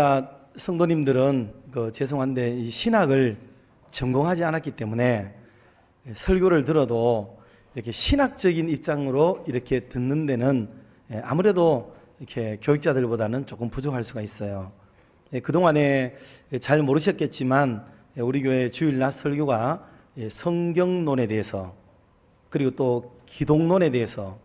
우리가 성도님들은 그 죄송한데 이 신학을 전공하지 않았기 때문에 설교를 들어도 이렇게 신학적인 입장으로 이렇게 듣는 데는 예, 아무래도 이렇게 교육자들보다는 조금 부족할 수가 있어요. 예, 그동안에 잘 모르셨겠지만 예, 우리 교회 주일날 설교가 예, 성경론에 대해서 그리고 또 기독론에 대해서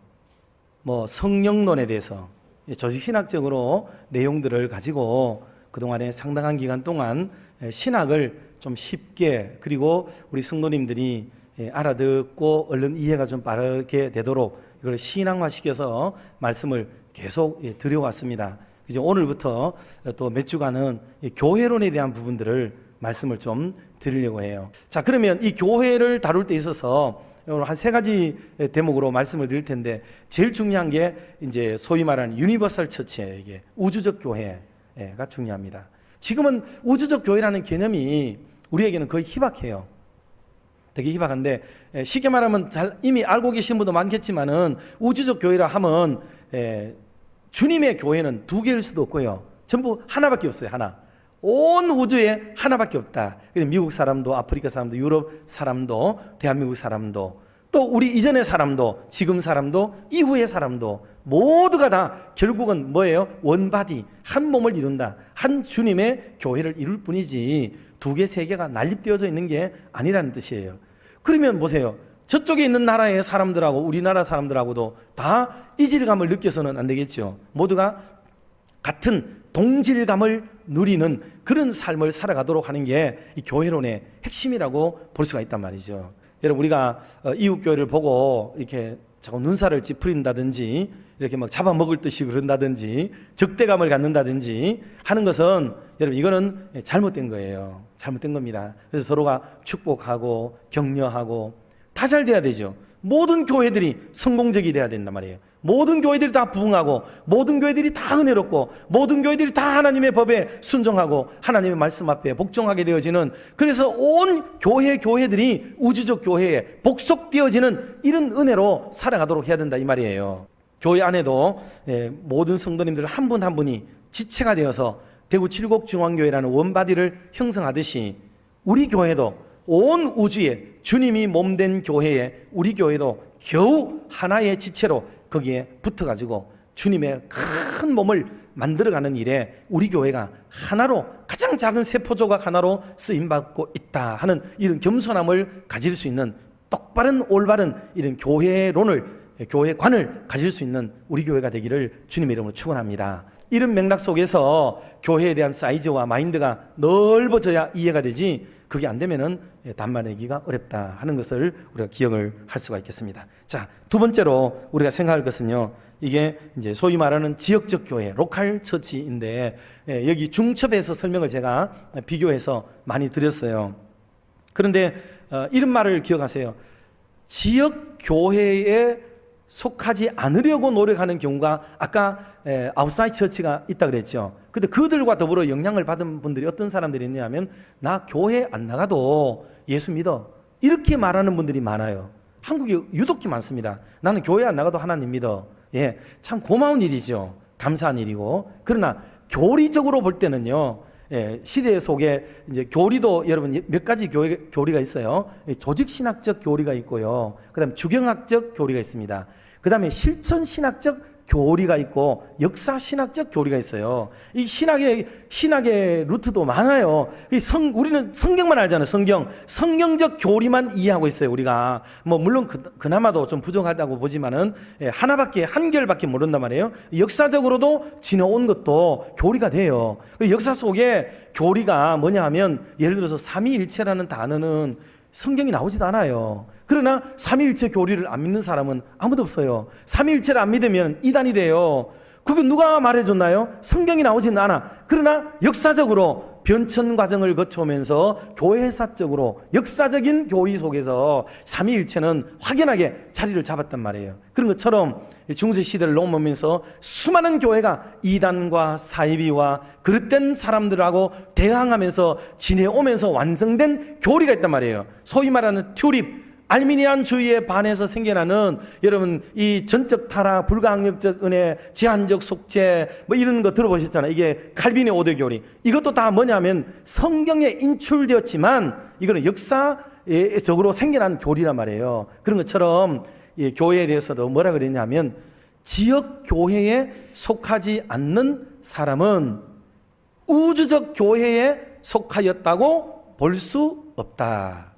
뭐 성령론에 대해서 예, 조직신학적으로 내용들을 가지고 그동안에 상당한 기간 동안 예, 신학을 좀 쉽게 그리고 우리 성도님들이 예, 알아듣고 얼른 이해가 좀 빠르게 되도록 이걸 신앙화시켜서 말씀을 계속 예, 드려왔습니다. 이제 오늘부터 또 몇 주간은 이 교회론에 대한 부분들을 말씀을 좀 드리려고 해요. 자, 그러면 이 교회를 다룰 때 있어서 오늘 한 세 가지 대목으로 말씀을 드릴 텐데 제일 중요한 게 이제 소위 말하는 유니버설 처치예요. 이게 우주적 교회가 중요합니다. 지금은 우주적 교회라는 개념이 우리에게는 거의 희박해요. 되게 희박한데 에, 쉽게 말하면 잘 이미 알고 계신 분도 많겠지만은 우주적 교회라 하면 에, 주님의 교회는 두 개일 수도 없고요. 전부 하나밖에 없어요. 하나. 온 우주에 하나밖에 없다. 미국 사람도 아프리카 사람도 유럽 사람도 대한민국 사람도 또 우리 이전의 사람도 지금 사람도 이후의 사람도 모두가 다 결국은 뭐예요? 원바디 한 몸을 이룬다. 한 주님의 교회를 이룰 뿐이지 두 개, 세 개가 난립되어져 있는 게 아니라는 뜻이에요. 그러면 보세요. 저쪽에 있는 나라의 사람들하고 우리나라 사람들하고도 다 이질감을 느껴서는 안 되겠죠. 모두가 같은 동질감을 누리는 그런 삶을 살아가도록 하는 게 이 교회론의 핵심이라고 볼 수가 있단 말이죠. 여러분 우리가 어, 이웃 교회를 보고 이렇게 자꾸 눈살을 찌푸린다든지 이렇게 막 잡아먹을 듯이 그런다든지 적대감을 갖는다든지 하는 것은 여러분 이거는 잘못된 거예요. 잘못된 겁니다. 그래서 서로가 축복하고 격려하고 다 잘 돼야 되죠. 모든 교회들이 성공적이 돼야 된단 말이에요. 모든 교회들이 다 부흥하고 모든 교회들이 다 은혜롭고 모든 교회들이 다 하나님의 법에 순종하고 하나님의 말씀 앞에 복종하게 되어지는 그래서 온 교회 교회들이 우주적 교회에 복속되어지는 이런 은혜로 살아가도록 해야 된다 이 말이에요. 교회 안에도 예, 모든 성도님들 한분한 분이 지체가 되어서 대구 칠곡 중앙교회라는 원바디를 형성하듯이 우리 교회도 온 우주에 주님이 몸된 교회에 우리 교회도 겨우 하나의 지체로 거기에 붙어가지고 주님의 큰 몸을 만들어가는 일에 우리 교회가 하나로 가장 작은 세포 조각 하나로 쓰임받고 있다 하는 이런 겸손함을 가질 수 있는 똑바른 올바른 이런 교회론을 교회관을 가질 수 있는 우리 교회가 되기를 주님의 이름으로 축원합니다. 이런 맥락 속에서 교회에 대한 사이즈와 마인드가 넓어져야 이해가 되지 그게 안 되면은 단말내기가 어렵다 하는 것을 우리가 기억을 할 수가 있겠습니다. 자, 두 번째로 우리가 생각할 것은요. 이게 이제 소위 말하는 지역적 교회, 로컬 처치인데 예, 여기 중첩에서 설명을 제가 비교해서 많이 드렸어요. 그런데 어, 이런 말을 기억하세요. 지역 교회에 속하지 않으려고 노력하는 경우가 아까 아웃사이드 처치가 있다 그랬죠. 근데 그들과 더불어 영향을 받은 분들이 어떤 사람들이 있냐면 나 교회 안 나가도 예수 믿어. 이렇게 말하는 분들이 많아요. 한국에 유독히 많습니다. 나는 교회 안 나가도 하나님 믿어. 예. 참 고마운 일이죠. 감사한 일이고. 그러나 교리적으로 볼 때는요. 예, 시대 속에 이제 교리도 여러분 몇 가지 교리, 교리가 있어요. 조직 신학적 교리가 있고요. 그다음에 주경학적 교리가 있습니다. 그다음에 실천 신학적 교리가 있고 역사 신학적 교리가 있어요. 이 신학의 신학의 루트도 많아요. 이 성 우리는 성경만 알잖아요. 성경 성경적 교리만 이해하고 있어요. 우리가 뭐 물론 그, 그나마도 좀 부족하다고 보지만은 예, 하나밖에 한 결밖에 모른단 말이에요. 역사적으로도 지나온 것도 교리가 돼요. 그 역사 속에 교리가 뭐냐 하면 예를 들어서 삼위일체라는 단어는 성경이 나오지도 않아요. 그러나 삼위일체 교리를 안 믿는 사람은 아무도 없어요. 삼위일체를 안 믿으면 이단이 돼요. 그게 누가 말해줬나요? 성경이 나오지는 않아. 그러나 역사적으로 변천 과정을 거쳐오면서 교회사적으로 역사적인 교리 속에서 삼위일체는 확연하게 자리를 잡았단 말이에요. 그런 것처럼 중세 시대를 넘으면서 수많은 교회가 이단과 사이비와 그릇된 사람들하고 대항하면서 지내오면서 완성된 교리가 있단 말이에요. 소위 말하는 튜립 알미니안 주의에 반해서 생겨나는 여러분 이 전적 타락, 불가항력적 은혜, 제한적 속죄 뭐 이런 거 들어보셨잖아요. 이게 칼빈의 오대 교리. 이것도 다 뭐냐면 성경에 인출되었지만 이거는 역사적으로 생겨난 교리란 말이에요. 그런 것처럼 이 교회에 대해서도 뭐라 그랬냐면 지역 교회에 속하지 않는 사람은 우주적 교회에 속하였다고 볼 수 없다.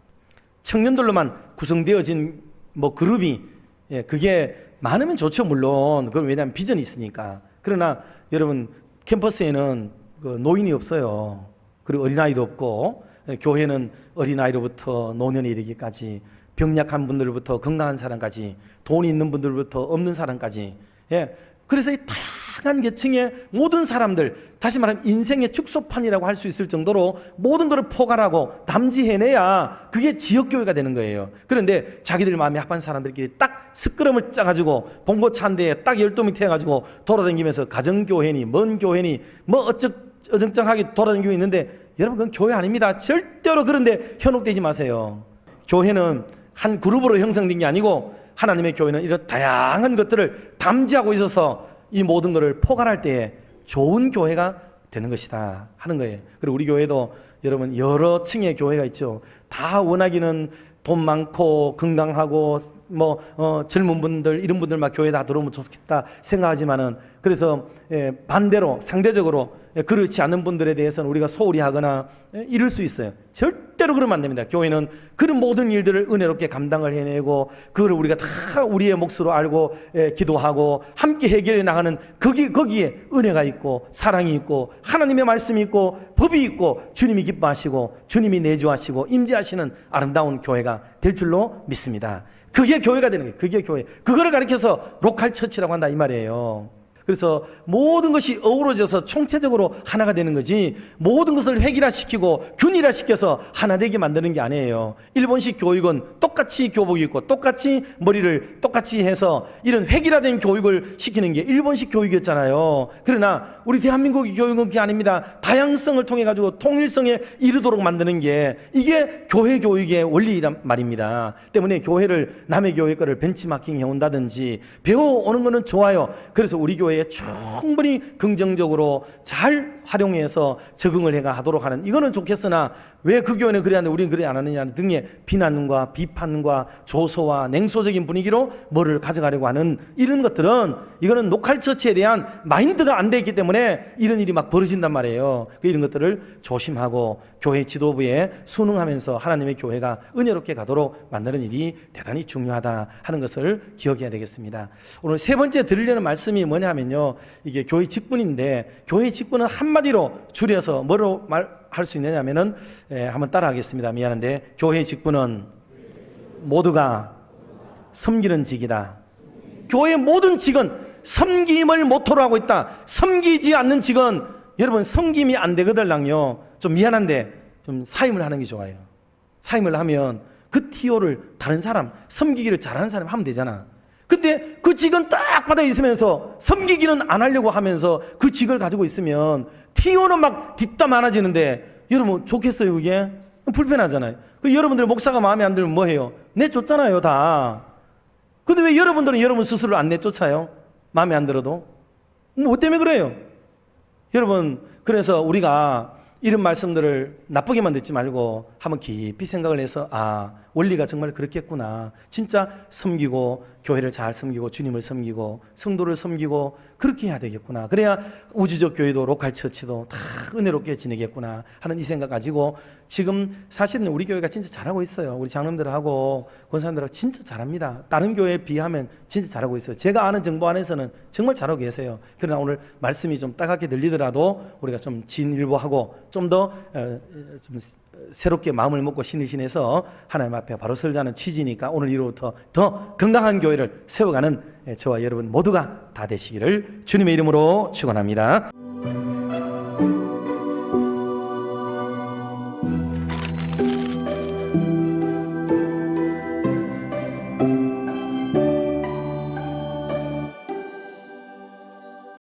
청년들로만 구성되어진 뭐 그룹이 예, 그게 많으면 좋죠 물론. 그건 왜냐하면 비전이 있으니까. 그러나 여러분 캠퍼스에는 그 노인이 없어요. 그리고 어린아이도 없고 예, 교회는 어린아이로부터 노년에 이르기까지 병약한 분들부터 건강한 사람까지 돈이 있는 분들부터 없는 사람까지. 예 그래서 이 다양한 계층의 모든 사람들 다시 말하면 인생의 축소판이라고 할 수 있을 정도로 모든 것을 포괄하고 담지해내야 그게 지역교회가 되는 거예요. 그런데 자기들 마음에 합한 사람들끼리 딱 스크럼을 짜가지고 봉고차 한 대에 딱 열두 명 태워가지고 돌아다니면서 가정교회니 먼 교회니 뭐 어쩌, 어정쩡하게 돌아다니고 있는데 여러분 그건 교회 아닙니다. 절대로 그런데 현혹되지 마세요. 교회는 한 그룹으로 형성된 게 아니고 하나님의 교회는 이런 다양한 것들을 담지하고 있어서 이 모든 것을 포괄할 때에 좋은 교회가 되는 것이다 하는 거예요. 그리고 우리 교회도 여러분 여러 층의 교회가 있죠. 다 원하기는 돈 많고 건강하고 뭐 어, 젊은 분들 이런 분들 막 교회 다 들어오면 좋겠다 생각하지만은 그래서 예, 반대로 상대적으로 예, 그렇지 않은 분들에 대해서는 우리가 소홀히 하거나 예, 이럴 수 있어요. 절대로 그러면 안 됩니다. 교회는 그런 모든 일들을 은혜롭게 감당을 해내고 그걸 우리가 다 우리의 몫으로 알고 예, 기도하고 함께 해결해 나가는 거기 거기에 은혜가 있고 사랑이 있고 하나님의 말씀이 있고 법이 있고 주님이 기뻐하시고 주님이 내주하시고 임재하시는 아름다운 교회가 될 줄로 믿습니다. 그게 교회가 되는 거예요. 그게 교회. 그거를 가리켜서 로컬 처치라고 한다 이 말이에요. 그래서 모든 것이 어우러져서 총체적으로 하나가 되는 거지 모든 것을 획일화시키고 균일화시켜서 하나 되게 만드는 게 아니에요. 일본식 교육은 똑같이 교복이 있고 똑같이 머리를 똑같이 해서 이런 획일화된 교육을 시키는 게 일본식 교육이었잖아요. 그러나 우리 대한민국의 교육은 그게 아닙니다. 다양성을 통해 가지고 통일성에 이르도록 만드는 게 이게 교회 교육의 원리란 말입니다. 때문에 교회를 남의 교회 거를 벤치마킹 해온다든지 배워오는 거는 좋아요. 그래서 우리 교회 교회에 충분히 긍정적으로 잘 활용해서 적응을 해가 하도록 하는 이거는 좋겠으나 왜 그 교회는 그래 하는데 우리는 그래 안 하느냐 등의 비난과 비판과 조소와 냉소적인 분위기로 뭐를 가져가려고 하는 이런 것들은 이거는 노칼 처치에 대한 마인드가 안 돼 있기 때문에 이런 일이 막 벌어진단 말이에요. 그 이런 것들을 조심하고 교회 지도부에 순응하면서 하나님의 교회가 은혜롭게 가도록 만드는 일이 대단히 중요하다 하는 것을 기억해야 되겠습니다. 오늘 세 번째 드리려는 말씀이 뭐냐면 요. 이게 교회 직분인데 교회 직분은 한마디로 줄여서 뭐로 말할 수 있느냐면은 예, 한번 따라하겠습니다. 미안한데 교회 직분은 모두가 섬기는 직이다. 교회 모든 직은 섬김을 모토로 하고 있다. 섬기지 않는 직은 여러분 섬김이 안 되거든요. 좀 미안한데 좀 사임을 하는 게 좋아요. 사임을 하면 그 티오를 다른 사람 섬기기를 잘하는 사람 하면 되잖아. 근데 그 직은 딱 받아 있으면서 섬기기는 안 하려고 하면서 그 직을 가지고 있으면 티오는 막 뒷담 많아지는데 여러분 좋겠어요 그게? 불편하잖아요. 그 여러분들 목사가 마음에 안 들면 뭐 해요? 내쫓잖아요 다. 근데 왜 여러분들은 여러분 스스로 안 내쫓아요? 마음에 안 들어도? 뭐 때문에 그래요? 여러분 그래서 우리가 이런 말씀들을 나쁘게만 듣지 말고 한번 깊이 생각을 해서 아 원리가 정말 그렇겠구나 진짜 섬기고 교회를 잘 섬기고 주님을 섬기고 성도를 섬기고 그렇게 해야 되겠구나. 그래야 우주적 교회도 로컬 처치도 다 은혜롭게 지내겠구나 하는 이 생각 가지고 지금 사실은 우리 교회가 진짜 잘하고 있어요. 우리 장로들하고 권사님들하고 진짜 잘합니다. 다른 교회에 비하면 진짜 잘하고 있어요. 제가 아는 정보 안에서는 정말 잘하고 계세요. 그러나 오늘 말씀이 좀 따갑게 들리더라도 우리가 좀 진일보하고 좀더 어, 좀 새롭게 마음을 먹고 신을 신해서 하나님 앞에 바로 설자는 취지니까 오늘 이로부터 더 건강한 교회를 세워가는 저와 여러분 모두가 다 되시기를 주님의 이름으로 축원합니다.